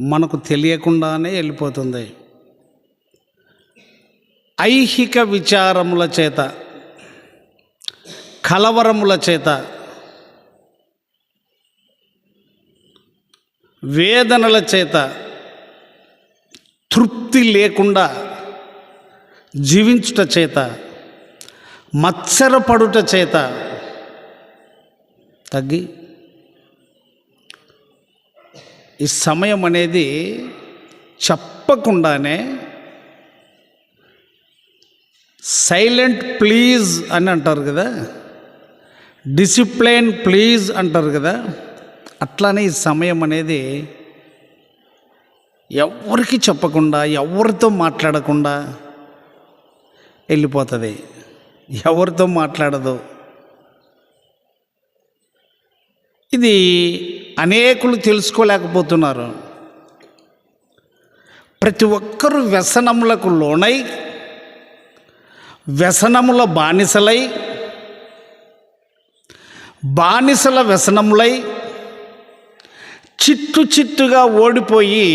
మనకు తెలియకుండానే వెళ్ళిపోతుంది. ఐహిక విచారముల చేత కలవరముల చేత వేదనల చేత తృప్తి లేకుండా జీవించుట చేత మత్సరపడుట చేత తగ్గి ఈ సమయం అనేది చెప్పకుండానే సైలెంట్ ప్లీజ్ అని అంటారు కదా? డిసిప్లైన్ ప్లీజ్ అంటారు కదా? అట్లానే ఈ సమయం అనేది ఎవరికి చెప్పకుండా ఎవరితో మాట్లాడకుండా వెళ్ళిపోతుంది. ఎవరితో మాట్లాడదు. ఇది అనేకులు తెలుసుకోలేకపోతున్నారు. ప్రతి ఒక్కరూ వ్యసనములకు లోనై వ్యసనముల బానిసలై బానిసల వ్యసనములై చిట్టు చిట్టుగా ఓడిపోయి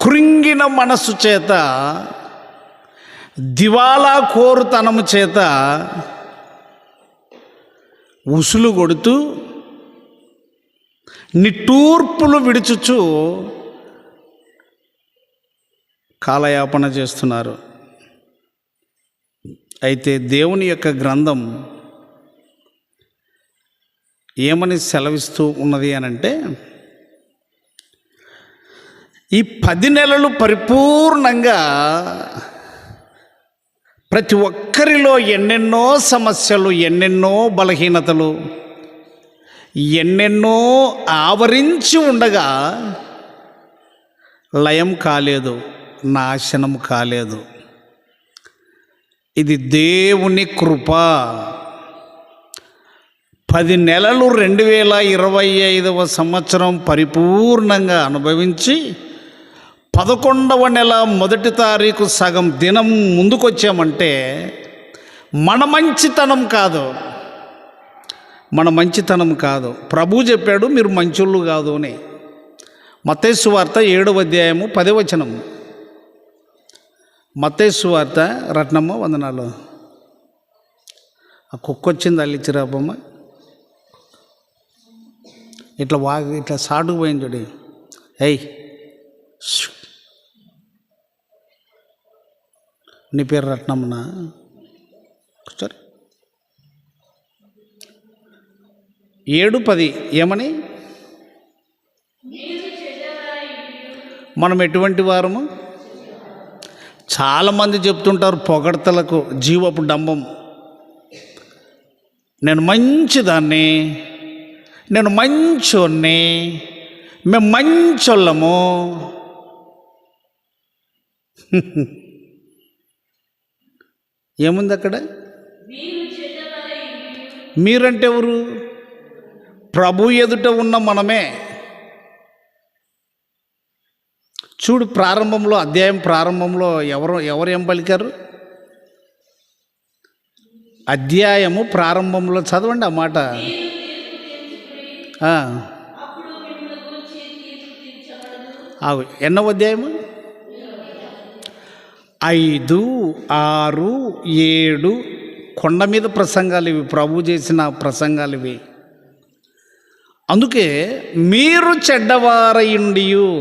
కృంగిన మనస్సు చేత దివాలా కోరుతనము చేత ఉసులు కొడుతూ నిట్టూర్పులు విడుచుచు కాలయాపన చేస్తున్నారు. అయితే దేవుని యొక్క గ్రంథం ఏమని సెలవిస్తూ ఉన్నది అని అంటే ఈ పది నెలలు పరిపూర్ణంగా ప్రతి ఒక్కరిలో ఎన్నెన్నో సమస్యలు ఎన్నెన్నో బలహీనతలు ఎన్నెన్నో ఆవరించి ఉండగా లయం కాలేదు నాశనం కాలేదు. ఇది దేవుని కృప. పది నెలలు రెండు వేల ఇరవై ఐదవ సంవత్సరం పరిపూర్ణంగా అనుభవించి పదకొండవ నెల మొదటి తారీఖు సగం దినం ముందుకొచ్చామంటే మన మంచితనం కాదు. మన మంచితనం కాదు. ప్రభు చెప్పాడు మీరు మంచోళ్ళు కాదు అని. మతేసు వార్త ఏడవ అధ్యాయము పదవచనం మతేసు వార్త రత్నమ్మ వందనాలు. ఆ కుక్క వచ్చింది అల్లిచ్చిరాబమ్మ ఇట్లా వా ఇట్లా సాటుకు పోయింది చూడి. ఎయ్ నీ పేరు రత్నమ్మనా సరే. ఏడు పది ఏమని? మనం ఎటువంటి వారము? చాలామంది చెప్తుంటారు పొగడతలకు జీవపు డంబం. నేను మంచిదాన్ని నేను మంచోన్ని మేము మంచోళ్ళము. ఏముంది అక్కడ? మీరంటే ఎవరు? ప్రభు ఎదుట ఉన్న మనమే. చూడు ప్రారంభంలో అధ్యాయం ప్రారంభంలో ఎవరు ఎవరు ఏం పలికారు? అధ్యాయము ప్రారంభంలో చదవండి ఆ మాట. ఎన్నో అధ్యాయము? ఐదు ఆరు ఏడు కొండ మీద ప్రసంగాలు ఇవి ప్రభు చేసిన ప్రసంగాలు ఇవి. అందుకే మీరు చెడ్డవారయుండియు.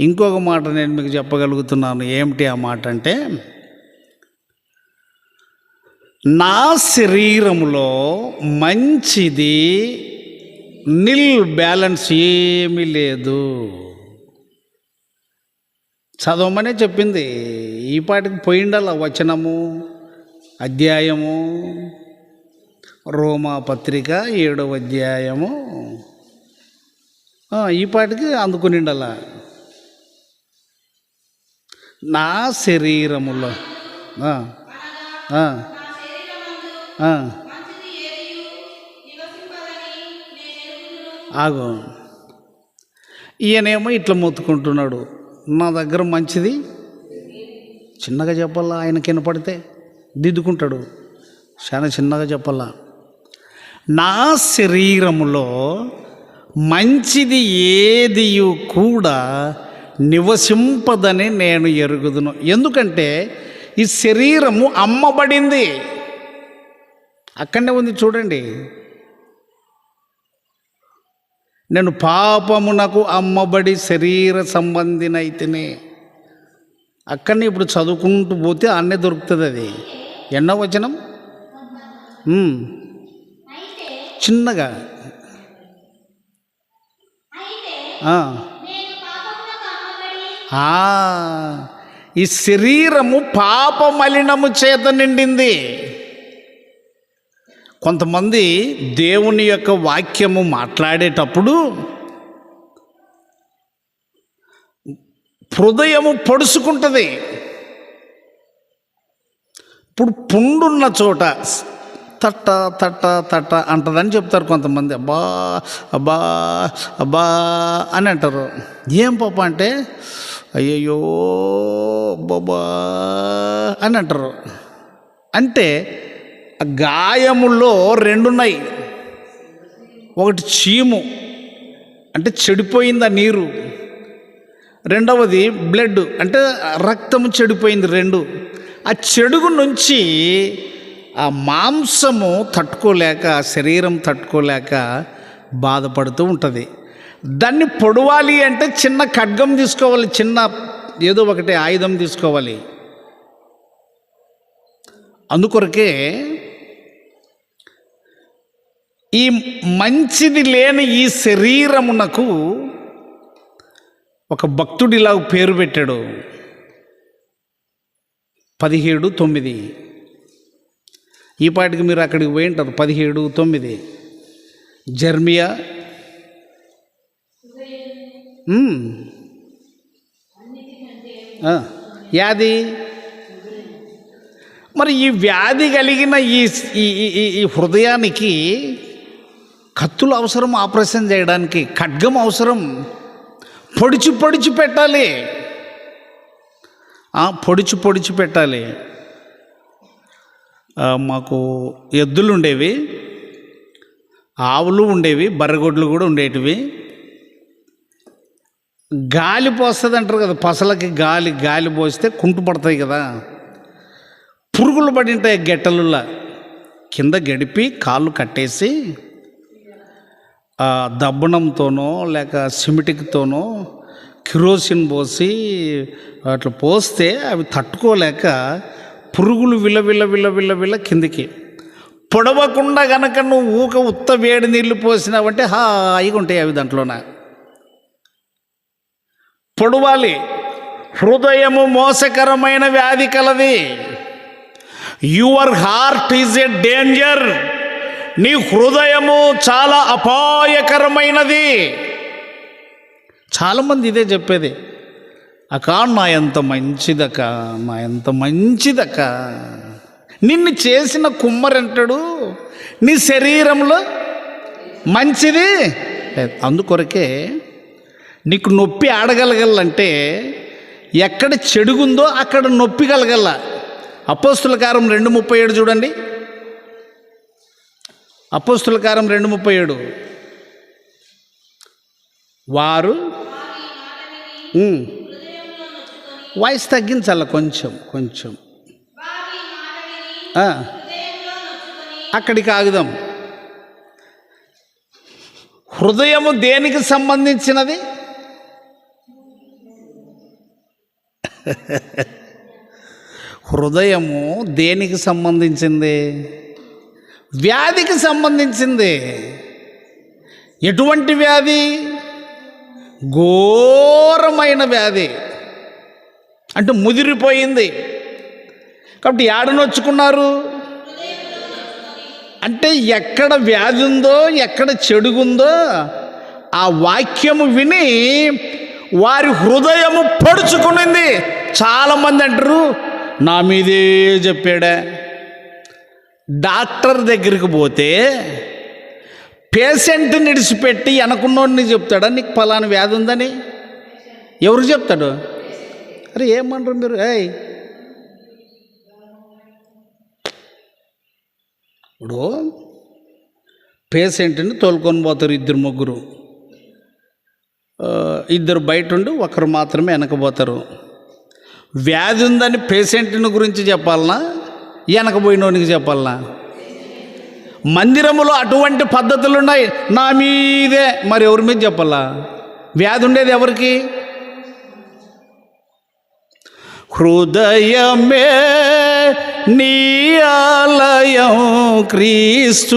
ఇంకొక మాట నేను మీకు చెప్పగలుగుతున్నాను. ఏమిటి ఆ మాట అంటే నా శరీరంలో మంచిది నిల్ బ్యాలెన్స్ ఏమీ లేదు. చదవమనే చెప్పింది. ఈ పాటికి పోయిండాల వచనము అధ్యాయము. రోమా పత్రిక ఏడవ అధ్యాయము. ఈ పాటికి అందుకునిండాల. నా శరీరములో ఆగో ఆగు. ఈయనేమో ఇట్లా మొత్తుకుంటున్నాడు. నా దగ్గర మంచిది? చిన్నగా చెప్పాలా ఆయనకి వినపడితే దిద్దుకుంటాడు. చాలా చిన్నగా చెప్పాలా. నా శరీరములో మంచిది ఏదియు కూడా నివసింపదని నేను ఎరుగుదును. ఎందుకంటే ఈ శరీరము అమ్మబడింది. అక్కడనే ఉంది చూడండి. నేను పాపమునకు అమ్మబడి శరీర సంబంధినైతేనే. అక్కడనే ఇప్పుడు చదువుకుంటూ పోతే అన్నీ దొరుకుతుంది అది. ఎన్నో వచనం? చిన్నగా. ఈ శరీరము పాప మలినము చేత నిండింది. కొంతమంది దేవుని యొక్క వాక్యము మాట్లాడేటప్పుడు హృదయము పొడుచుకుంటుంది ఇప్పుడు పుండున్న చోట తట్ట తట్ట తట్ట అంటదని చెప్తారు కొంతమంది. అబ్బా అబ్బా అబ్బా అని అంటారు. ఏం పాప అంటే అయ్యయ్యో బాబా అని అంటారు. అంటే ఆ రెండున్నాయి. ఒకటి చీము అంటే చెడిపోయింది ఆ నీరు. రెండవది బ్లడ్ అంటే రక్తము చెడిపోయింది రెండు. ఆ చెడుగు నుంచి ఆ మాంసము తట్టుకోలేక శరీరం తట్టుకోలేక బాధపడుతూ ఉంటుంది. దాన్ని పొడవాలి అంటే చిన్న ఖడ్గం తీసుకోవాలి చిన్న ఏదో ఒకటి ఆయుధం తీసుకోవాలి. అందుకొరకే ఈ మంచిది లేని ఈ శరీరమునకు ఒక భక్తుడు ఇలా పేరు పెట్టాడు. పదిహేడు తొమ్మిది. ఈ పాటికి మీరు అక్కడికి పోయి ఉంటారు. పదిహేడు తొమ్మిది. జర్మియా. వ్యాధి మరి ఈ వ్యాధి కలిగిన ఈ ఈ- ఈ- హృదయానికి కత్తులు అవసరం ఆపరేషన్ చేయడానికి ఖడ్గం అవసరం. పొడిచి పొడిచి పెట్టాలి. పొడిచి పొడిచి పెట్టాలి. మాకు ఎద్దులు ఉండేవి ఆవులు ఉండేవి బర్రెగొడ్లు కూడా ఉండేటివి. గాలి పోస్తుంది అంటారు కదా పసలకి గాలి గాలి పోస్తే కుంటు పడతాయి కదా. పురుగులు పడి ఉంటాయి గెట్టలులా కింద గడిపి కాళ్ళు కట్టేసి దబ్బనంతోనో లేక సిమిటిక్తోనో కిరోసిన్ పోసి అట్లా పోస్తే అవి తట్టుకోలేక పురుగులు విల విల విల విల విల కిందికి. పొడవకుండా గనక నువ్వు ఊక ఉత్త వేడి నీళ్ళు పోసినావంటే హాయిగా ఉంటాయి అవి దాంట్లోన. పొడవాలి. హృదయము మోసకరమైన వ్యాధి కలది. Your heart is a danger. నీ హృదయము చాలా అపాయకరమైనది. చాలామంది ఇదే చెప్పేది. అక్క నా ఎంత మంచిదక్క నా ఎంత మంచిదక్క. నిన్ను చేసిన కుమ్మరంటాడు నీ శరీరంలో మంచిది అందుకొరకే నీకు నొప్పి ఆడగలగాలంటే ఎక్కడ చెడుగుందో అక్కడ నొప్పి కలగల. అపోస్తుల కారం రెండు ముప్పై ఏడు చూడండి. అపోస్తుల కారం రెండు ముప్పై ఏడు. వారు వాయిస్ తగ్గించాల కొంచెం కొంచెం. అక్కడికి ఆగుదాం. హృదయము దేనికి సంబంధించినది? హృదయము దేనికి సంబంధించింది? వ్యాధికి సంబంధించింది. ఎటువంటి వ్యాధి? ఘోరమైన వ్యాధి. అంటే ముదిరిపోయింది. కాబట్టి ఏడనొచ్చుకున్నారు అంటే ఎక్కడ వ్యాధి ఉందో ఎక్కడ చెడుగుందో ఆ వాక్యము విని వారి హృదయము పడుచుకునింది. చాలామంది అంటారు నా మీదే చెప్పాడా? డాక్టర్ దగ్గరికి పోతే పేషెంట్ నిడిచిపెట్టి వెనకున్నోడిని చెప్తాడా? నీకు ఫలానా వ్యాధి ఉందని? ఎవరు చెప్తాడు? అరే ఏమంటారు మీరు? ఏయ్. ఇప్పుడు పేషెంట్ని తోలుకొని పోతారు ఇద్దరు ముగ్గురు. ఇద్దరు బయట ఉండి ఒకరు మాత్రమే వెనకపోతారు వ్యాధి ఉందని పేషెంట్ని గురించి చెప్పాలనా? వెనకపోయినోనికి చెప్పాలనా? మందిరములో అటువంటి పద్ధతులు ఉన్నాయి నా మీదే. మరి ఎవరి మీద చెప్పాలా? వ్యాధి ఉండేది ఎవరికి? హృదయమే నీ ఆలయం క్రీస్తు.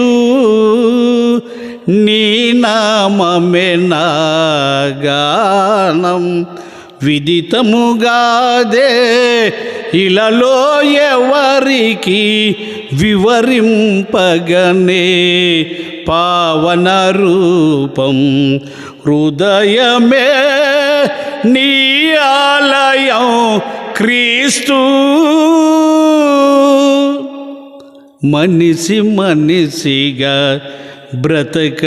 నీ నామమే నా గానం. విదితముగాదే ఇలలో ఎవరికి వివరింపగనే పావన రూపం. హృదయమే నీ ఆలయం క్రీస్తు. మనిషి మనిషిగా బ్రతకాలని.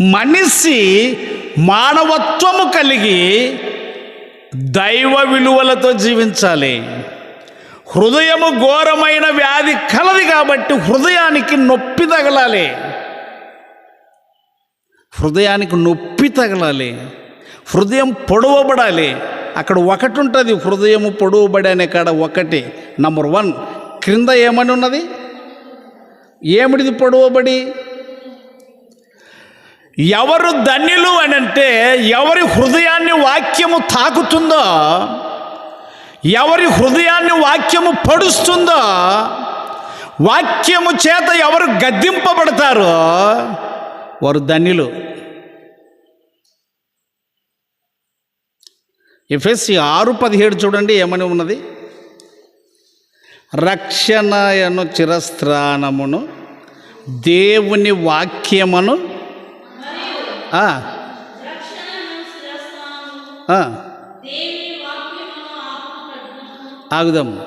మనిషి మానవత్వము కలిగి దైవ విలువలతో జీవించాలి. హృదయము ఘోరమైన వ్యాధి కలది కాబట్టి హృదయానికి నొప్పి తగలాలి. హృదయానికి నొప్పి తగలాలి. హృదయం పొడవబడాలి. అక్కడ ఒకటి ఉంటుంది హృదయము పొడవబడి అనే కాడ ఒకటి. నంబర్ వన్ క్రింద ఏమని ఉన్నది? ఏమిటిది పొడవబడి? ఎవరు ధన్యులు అని అంటే ఎవరి హృదయాన్ని వాక్యము తాకుతుందో ఎవరి హృదయాన్ని వాక్యము పడుస్తుందో వాక్యము చేత ఎవరు గద్దింపబడతారో వారు ధన్యులు. ఎఫ్ఎస్సి ఆరు పదిహేడు చూడండి ఏమని ఉన్నది? రక్షణయను చిరస్త్రానమును దేవుని వాక్యమును ఆగుదాం.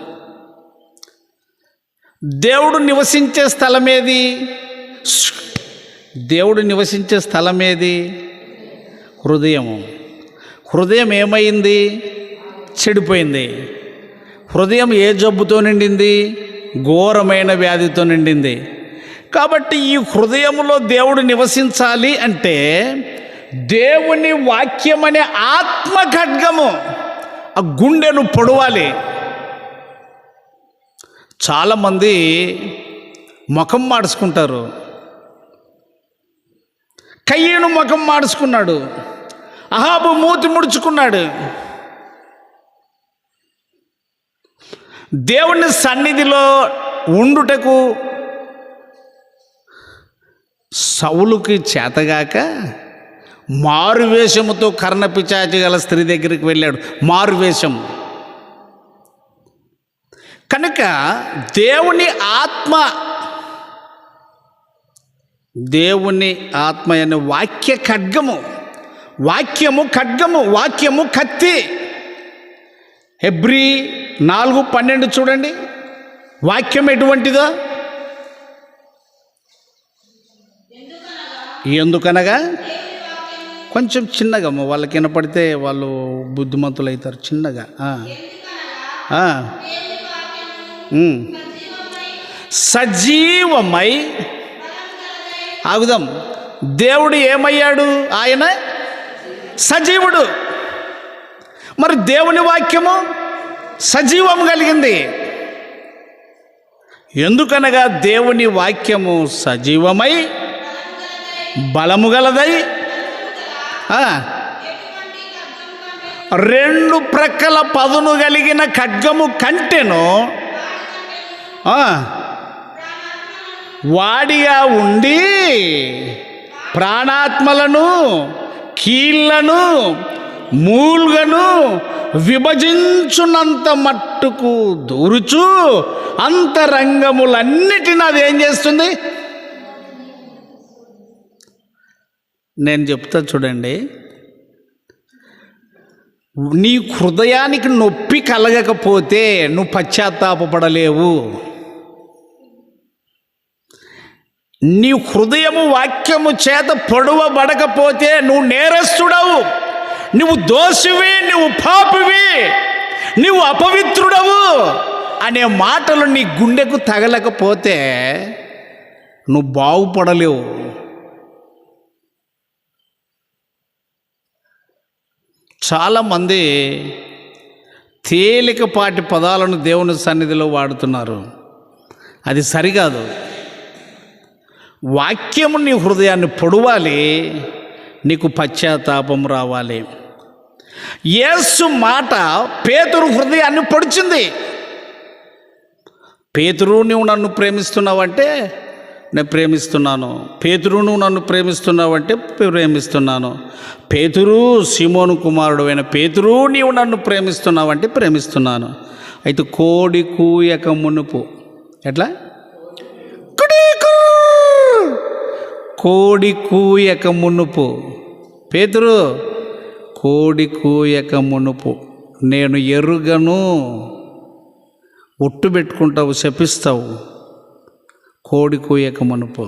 దేవుడు నివసించే స్థలమేది? దేవుడు నివసించే స్థలమేది? హృదయము. హృదయం ఏమైంది చెడిపోయింది. హృదయం ఏ జబ్బుతో నిండింది? ఘోరమైన వ్యాధితో నిండింది. కాబట్టి ఈ హృదయంలో దేవుడు నివసించాలి అంటే దేవుని వాక్యం అనే ఆత్మ ఖడ్గము ఆ గుండెను పొడవాలి. చాలామంది ముఖం మార్చుకుంటారు కయ్యను ముఖం మార్చుకున్నాడు అహాబు మూతి ముడుచుకున్నాడు. దేవుని సన్నిధిలో ఉండుటకు సౌలుకి చేతగాక మారువేషముతో కర్ణపిచాచి గల స్త్రీ దగ్గరికి వెళ్ళాడు. మారువేషం కనుక దేవుని ఆత్మ దేవుని ఆత్మ అనే వాక్య ఖడ్గము వాక్యము ఖడ్గము వాక్యము కత్తి. హెబ్రి నాలుగు పన్నెండు చూడండి. వాక్యం ఎటువంటిదో? ఎందుకనగా? కొంచెం చిన్నగా వాళ్ళకి వినపడితే వాళ్ళు బుద్ధిమంతులు అవుతారు చిన్నగా. సజీవమై ఆగుదాం. దేవుడు ఏమయ్యాడు? ఆయన సజీవుడు. మరి దేవుని వాక్యము సజీవం కలిగింది. ఎందుకనగా దేవుని వాక్యము సజీవమై బలము గలదై ఆ, రెండు ప్రక్కల పదును కలిగిన ఖడ్గము కంటెను వాడిగా ఉండి ప్రాణాత్మలను కీళ్ళను మూల్గను విభజించునంత మట్టుకు దూరుచు అంతరంగములన్నిటిని అది ఏం చేస్తుంది? నేను చెప్తా చూడండి. నీ హృదయానికి నొప్పి కలగకపోతే నువ్వు పశ్చాత్తాపడలేవు నీ హృదయము వాక్యము చేత పొడవబడకపోతే నువ్వు నేరస్తుడవు. నువ్వు దోషివి నువ్వు పాపివి నువ్వు అపవిత్రుడవు అనే మాటలు నీ గుండెకు తగలకపోతే నువ్వు బాగుపడలేవు. చాలామంది తేలికపాటి పదాలను దేవుని సన్నిధిలో వాడుతున్నారు. అది సరికాదు. వాక్యము నీ హృదయాన్ని పొడవాలి నీకు పశ్చాత్తాపం రావాలి. యేసు మాట పేతురు హృదయాన్ని పొడిచింది. పేతురు నువ్వు నన్ను ప్రేమిస్తున్నావంటే నేను ప్రేమిస్తున్నాను. పేతురు నువ్వు నన్ను ప్రేమిస్తున్నావంటే ప్రేమిస్తున్నాను. పేతురు సిమోను కుమారుడు అయిన పేతురు నీవు నన్ను ప్రేమిస్తున్నావంటే ప్రేమిస్తున్నాను. అయితే కోడి కూయక మునుపు ఎట్లా? కోడి కూయక మునుపు. పేతురు కోడి కూయక మునుపు. నేను ఎరుగను. ఒట్టు పెట్టుకుంటావు శపిస్తావు. కోడి కూయక మునుపు.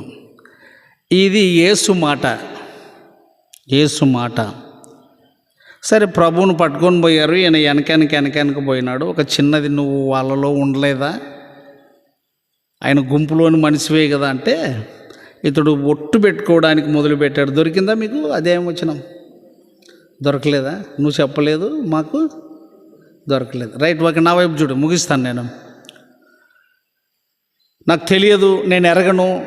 ఇది ఏసు మాట. ఏసు మాట. సరే ప్రభువును పట్టుకొని పోయారు. ఈయన వెనకనికి వెనకనికి పోయినాడు. ఒక చిన్నది నువ్వు వాళ్ళలో ఉండలేదా? ఆయన గుంపులోని మనిషివే కదా అంటే ఇతడు ఒట్టు పెట్టుకోవడానికి మొదలుపెట్టాడు. దొరికిందా మీకు? అదేం వచ్చినాం దొరకలేదా? నువ్వు చెప్పలేదు మాకు దొరకలేదు. రైట్ ఓకే నా వైపు చూడు ముగిస్తాను నేను. నాకు తెలియదు నేను ఎరగను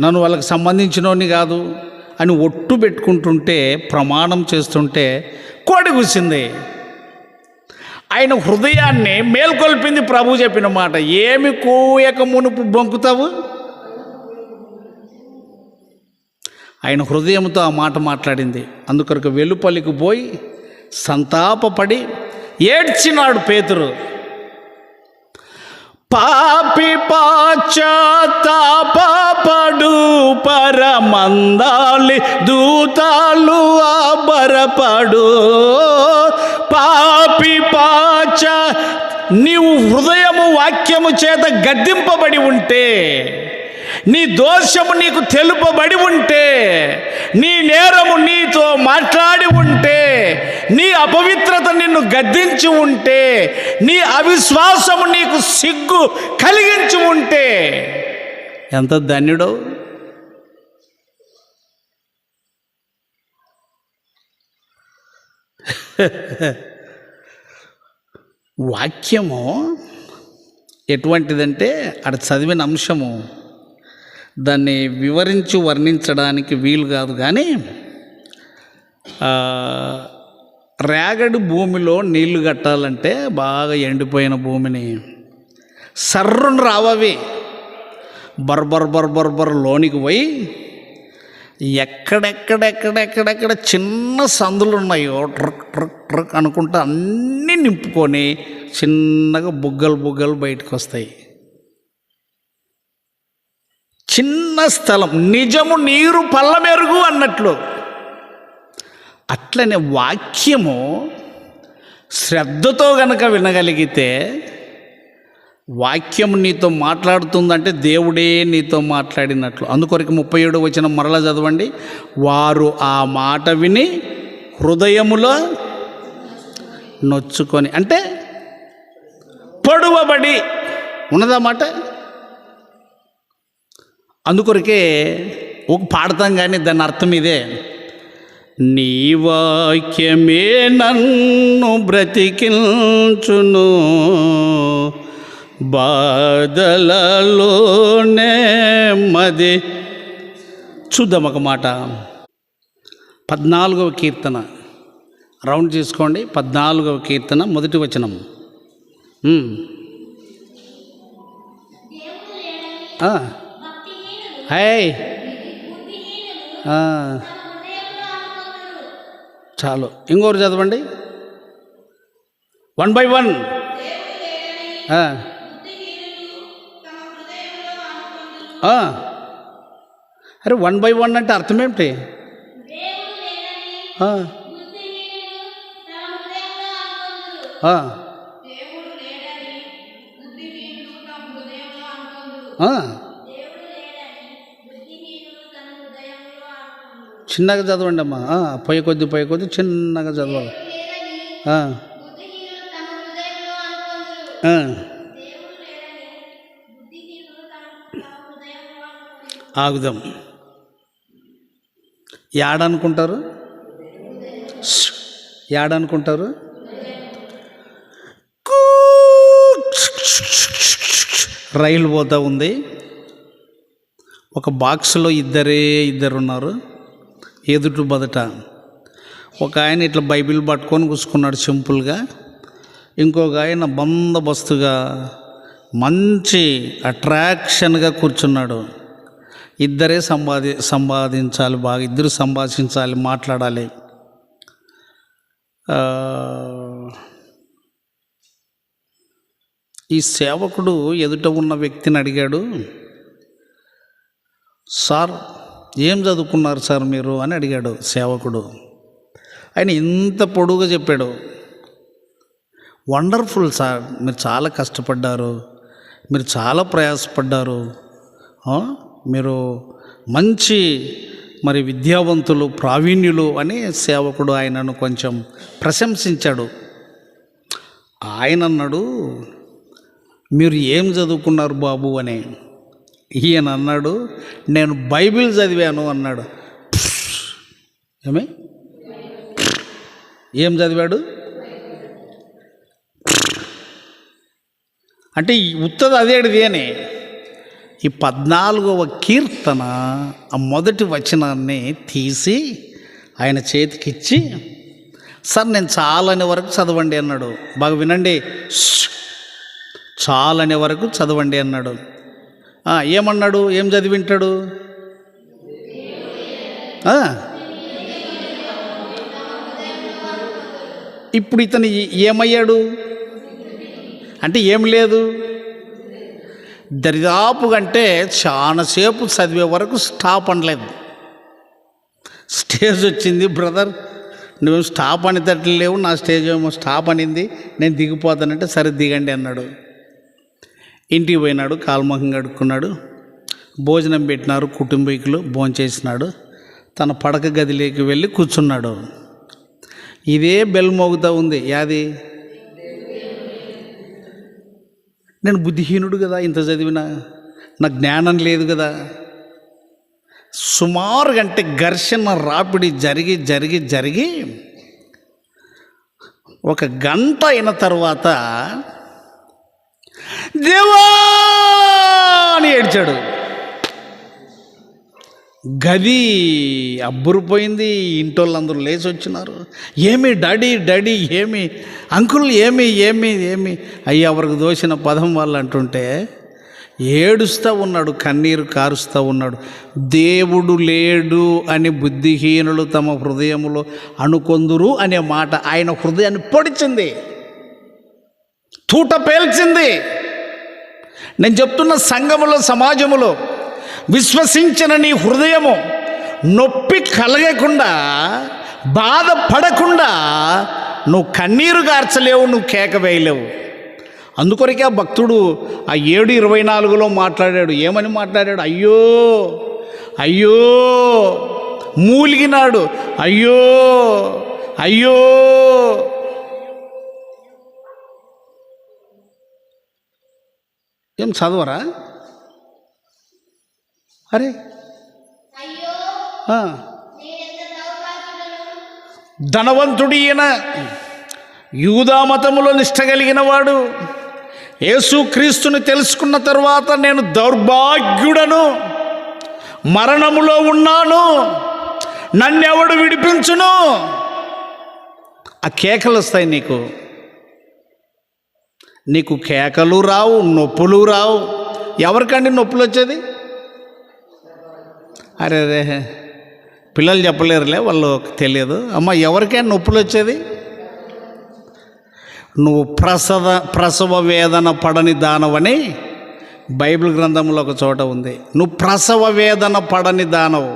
నన్ను వాళ్ళకి సంబంధించినోని కాదు అని ఒట్టు పెట్టుకుంటుంటే ప్రమాణం చేస్తుంటే కోడి కూసింది. ఆయన హృదయాన్ని మేల్కొల్పింది ప్రభు చెప్పిన మాట. ఏమి కోయక మునుపు బొంకుతావు? ఆయన హృదయంతో ఆ మాట మాట్లాడింది. అందుకొరకు వెలుపలికి పోయి సంతాపపడి ఏడ్చినాడు పేతురు. పాపి పాచాతాపడు పరమందాలి దూతాలు ఆబరపడు పాపి పాచ నీవు హృదయము వాక్యము చేత గద్దింపబడి ఉంటే నీ దోషము నీకు తెలుపబడి ఉంటే నీ నేరము నీతో మాట్లాడి ఉంటే నీ అపవిత్రత నిన్ను గద్దించి ఉంటే నీ అవిశ్వాసము నీకు సిగ్గు కలిగించి ఉంటే ఎంత ధన్యుడో వాక్యము ఎటువంటిదంటే అక్కడ చదివిన అంశము దాన్ని వివరించి వర్ణించడానికి వీలు కాదు కానీ రేగడి భూమిలో నీళ్ళు కట్టాలంటే బాగా ఎండిపోయిన భూమిని. సర్రును రావవి. బర్బర్ బర్బర్ బర్ లోనికి పోయి ఎక్కడెక్కడెక్కడెక్కడెక్కడ చిన్న సందులు ఉన్నాయో ట్రక్ ట్రక్ ట్రక్ అనుకుంటా అన్నీ నింపుకొని చిన్నగా బుగ్గలు బుగ్గలు బయటకు వస్తాయి. చిన్న స్థలం నిజము నీరు పల్లమెరుగు అన్నట్లు. అట్లనే వాక్యము శ్రద్ధతో గనక వినగలిగితే వాక్యం నీతో మాట్లాడుతుందంటే దేవుడే నీతో మాట్లాడినట్లు. అందుకొరకు ముప్పై ఏడు వచ్చిన మరలా చదవండి. వారు ఆ మాట విని హృదయములో నొచ్చుకొని అంటే పొడువబడి ఉన్నదా మాట? అందుకొరకే ఒక పాడతాం కానీ దాని అర్థం ఇదే. నీ వాక్యమే నన్ను బ్రతికించును బాధలలోనే మది. చూద్దాం ఒక మాట. పద్నాలుగవ కీర్తన. రౌండ్ చేసుకోండి. పద్నాలుగవ కీర్తన మొదటి వచనం. ఆ. హాయ్. చాలు. ఇంకోరు చదవండి. One by one. అరే వన్ బై వన్ అంటే అర్థం ఏమిటి? ఆ. చిన్నగా చదవండి అమ్మా పోయే కొద్ది పోయే కొద్ది చిన్నగా చదవాలి. ఆగుదాం. ఏడనుకుంటారు ఏడనుకుంటారు రైలు పోతా ఉంది. ఒక బాక్స్లో ఇద్దరే ఇద్దరు ఉన్నారు ఎదుటి బదట ఒక ఆయన ఇట్లా బైబిల్ పట్టుకొని కూసుకున్నాడు సింపుల్గా. ఇంకొక ఆయన బందోబస్తుగా మంచి అట్రాక్షన్గా కూర్చున్నాడు. ఇద్దరే సంపాది సంపాదించాలి బాగా ఇద్దరు సంభాషించాలి మాట్లాడాలి. ఈ సేవకుడు ఎదుట ఉన్న వ్యక్తిని అడిగాడు సార్ ఏం చదువుకున్నారు సార్ మీరు అని అడిగాడు సేవకుడు. ఆయన ఇంత పొడుగా చెప్పాడు. వండర్ఫుల్ సార్ మీరు చాలా కష్టపడ్డారు. మీరు చాలా ప్రయాసపడ్డారు. మీరు మంచి మరి విద్యావంతులు ప్రావీణ్యులు అని సేవకుడు ఆయనను కొంచెం ప్రశంసించాడు. ఆయన అన్నాడు మీరు ఏం చదువుకున్నారు బాబు అని. ఈయన అన్నాడు నేను బైబిల్ చదివాను అన్నాడు. ఏమే? ఏం చదివాడు? అంటే ఉత్తది అదేడిది అని ఈ పద్నాలుగవ కీర్తన ఆ మొదటి వచనాన్ని తీసి ఆయన చేతికిచ్చి సార్ నేను చాలనే వరకు చదవండి అన్నాడు. బాగా వినండి. ష్. చాలనే వరకు చదవండి అన్నాడు. ఏమన్నాడు? ఏం చదివింటాడు? ఇప్పుడు ఇతను ఏమయ్యాడు? అంటే ఏం లేదు. దరిదాపు కంటే చాలాసేపు చదివే వరకు స్టాప్ అనలేదు. స్టేజ్ వచ్చింది బ్రదర్ నువ్వు స్టాప్ అని లేవు నా స్టేజ్ ఏమో స్టాప్ అనింది నేను దిగిపోతానంటే సరే దిగండి అన్నాడు. ఇంటికి పోయినాడు కాల్మహం కడుక్కున్నాడు భోజనం పెట్టినారు కుటుంబీకులు భోంచేసినాడు తన పడక గదిలోకి వెళ్ళి కూర్చున్నాడు. ఇదే బెల్ మోగుతూ ఉంది. యాది? నేను బుద్ధిహీనుడు కదా ఇంత చదివినా. నా జ్ఞానం లేదు కదా. సుమారు అంటే ఘర్షణ రాపిడి జరిగి జరిగి జరిగి ఒక గంట అయిన తర్వాత దేవా అని ఏడ్చాడు. గది అబ్బురిపోయింది ఇంటోళ్ళందరూ లేచి వచ్చినారు ఏమి డాడీ డాడీ ఏమి అంకుల్ ఏమి ఏమి ఏమి? అయ్యా ఎవరికి దోసిన పదం వాళ్ళు అంటుంటే ఏడుస్తూ ఉన్నాడు కన్నీరు కారుస్తూ ఉన్నాడు. దేవుడు లేడు అని బుద్ధిహీనులు తమ హృదయములో అనుకొందురు అనే మాట ఆయన హృదయాన్ని పొడిచింది. తూట పేల్చింది. నేను చెప్తున్న సంఘములో సమాజములో విశ్వసించిన నీ హృదయము నొప్పి కలగకుండా బాధపడకుండా నువ్వు కన్నీరు గార్చలేవు నువ్వు కేక వేయలేవు. అందుకొరకే ఆ భక్తుడు ఆ ఏడు ఇరవై నాలుగులో మాట్లాడాడు. ఏమని మాట్లాడాడు? అయ్యో అయ్యో మూలిగినాడు. అయ్యో అయ్యో ఏం చదవరా? అరే. ధనవంతుడు ఈయన యూదా మతములో నిష్ట కలిగిన వాడు. యేసుక్రీస్తుని తెలుసుకున్న తరువాత నేను దౌర్భాగ్యుడను. మరణములో ఉన్నాను. నన్నెవడు విడిపించును? ఆ కేకలు వస్తాయి నీకు. నీకు కేకలు రావు నొప్పులు రావు. ఎవరికండి నొప్పులు వచ్చేది అరే రే పిల్లలు చెప్పలేరులే వాళ్ళు తెలియదు. అమ్మ ఎవరికైనా నొప్పులు వచ్చేది నువ్వు ప్రసవ ప్రసవ వేదన పడని దానవని బైబిల్ గ్రంథంలో ఒక చోట ఉంది. నువ్వు ప్రసవ వేదన పడని దానవు.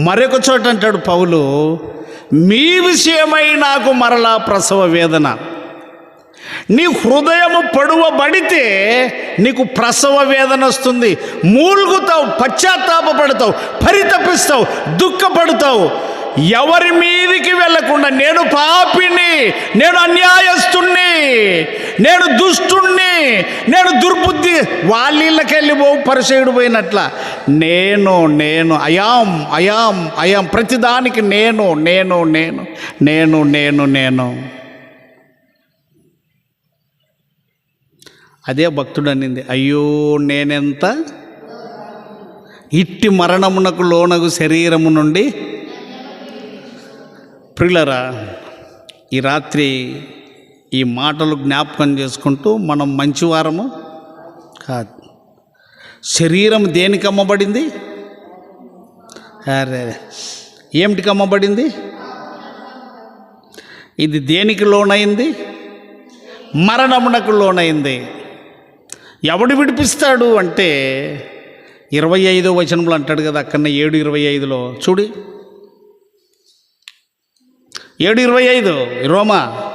మరొక చోట అంటాడు పౌలు మీ విషయమై నాకు మరలా ప్రసవ వేదన. నీ హృదయము పడువబడితే నీకు ప్రసవ వేదన వస్తుంది. మూలుగుతావు పశ్చాత్తాపపడతావు పరితపిస్తావు దుఃఖపడతావు. ఎవరి మీదికి వెళ్ళకుండా నేను పాపిని నేను అన్యాయస్తుణ్ణి నేను దుష్టుణ్ణి నేను దుర్బుద్ధి వాళ్ళకి వెళ్ళిపో పరిచయుడు పోయినట్ల. నేను నేను అయాం అయాం అయాం ప్రతిదానికి నేను నేను నేను నేను నేను నేను. అదే భక్తుడు అనింది అయ్యో నేనెంత ఇట్టి మరణమునకు లోనగు శరీరము నుండి ప్రిలరా ఈ రాత్రి ఈ మాటలు జ్ఞాపకం చేసుకుంటూ మనం మంచివారము కాదు. శరీరం దేనికి అమ్మబడింది? అరే ఏమిటికి అమ్మబడింది? ఇది దేనికి లోనైంది? మరణమునకు లోనైంది. ఎవడు విడిపిస్తాడు అంటే ఇరవై ఐదో వచనంలో అంటాడు కదా అక్కడనే ఏడు ఇరవై ఐదులో. చూడి. ఏడు ఇరవై ఐదు రోమా.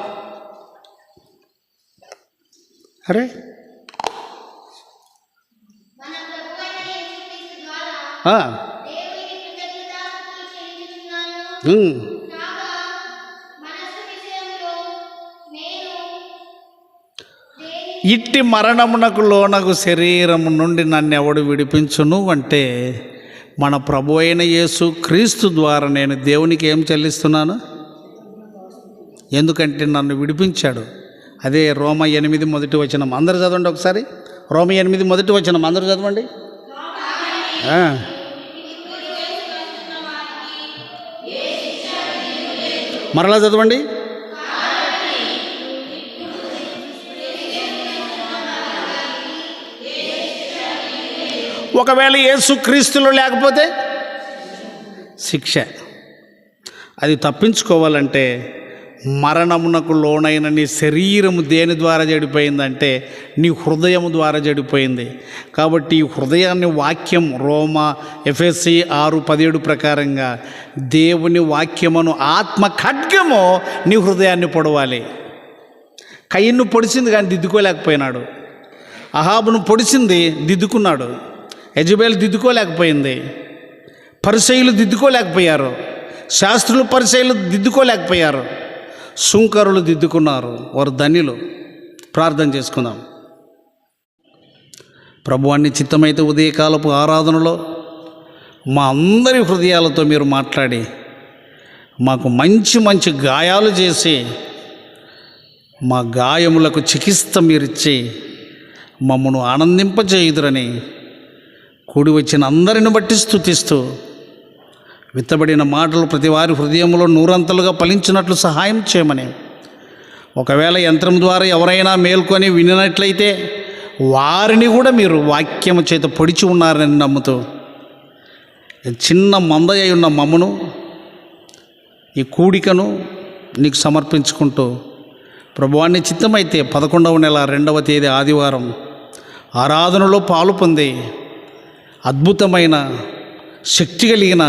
అరే. ఆ, ఇట్టి మరణమునకు లోనకు శరీరము నుండి నన్ను ఎవడు విడిపించును అంటే మన ప్రభు అయిన యేసు క్రీస్తు ద్వారా నేను దేవునికి ఏం చెల్లిస్తున్నాను? ఎందుకంటే నన్ను విడిపించాడు. అదే రోమ ఎనిమిది మొదటి వచనం. అందరు చదవండి ఒకసారి. రోమ ఎనిమిది మొదటి వచనం. అందరూ చదవండి. మరలా చదవండి. ఒకవేళ యేసు లేకపోతే శిక్ష. అది తప్పించుకోవాలంటే మరణమునకు లోనైన నీ శరీరము దేని ద్వారా చెడిపోయిందంటే నీ హృదయము ద్వారా చెడిపోయింది. కాబట్టి ఈ హృదయాన్ని వాక్యం రోమ ఎఫ్ఎస్సి ఆరు పదిహేడు ప్రకారంగా దేవుని వాక్యమును ఆత్మ ఖడ్గము నీ హృదయాన్ని పొడవాలి. కయ్యను పొడిచింది కానీ దిద్దుకోలేకపోయినాడు. అహాబును పొడిచింది దిద్దుకున్నాడు. యజబేలు దిద్దుకోలేకపోయింది. పరిచయులు దిద్దుకోలేకపోయారు. శాస్త్రులు పరిచయులు దిద్దుకోలేకపోయారు. సుంకరులు దిద్దుకున్నారు. వారు ధన్యులు. ప్రార్థన చేసుకుందాం. ప్రభువాన్ని చిత్తమైతే ఉదయకాలపు ఆరాధనలో మా అందరి హృదయాలతో మీరు మాట్లాడి మాకు మంచి మంచి గాయాలు చేసి మా గాయములకు చికిత్స మీరిచ్చి మమ్మను ఆనందింపజేయుదురని కూడి వచ్చిన అందరిని బట్టి స్థుతిస్తూ విత్తబడిన మాటలు ప్రతి వారి హృదయంలో నూరంతలుగా ఫలించినట్లు సహాయం చేయమని. ఒకవేళ యంత్రం ద్వారా ఎవరైనా మేల్కొని వినినట్లయితే వారిని కూడా మీరు వాక్యము చేత పొడిచి ఉన్నారని నమ్ముతూ చిన్న మందయ్య ఉన్న మమ్మను ఈ కూడికను నీకు సమర్పించుకుంటూ ప్రభువాన్ని చిత్తమైతే పదకొండవ నెల రెండవ తేదీ ఆదివారం ఆరాధనలో పాలు పొంది అద్భుతమైన శక్తి కలిగిన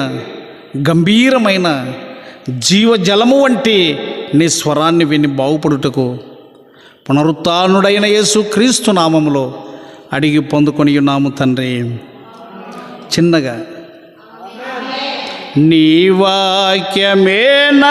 గంభీరమైన జీవజలము వంటి నీ స్వరాన్ని విని బాగుపడుటకు పునరుత్నుడైన యేసు క్రీస్తు నామములో అడిగి పొందుకొని ఉన్నాము తండ్రి. చిన్నగా నీ వాక్యమే నా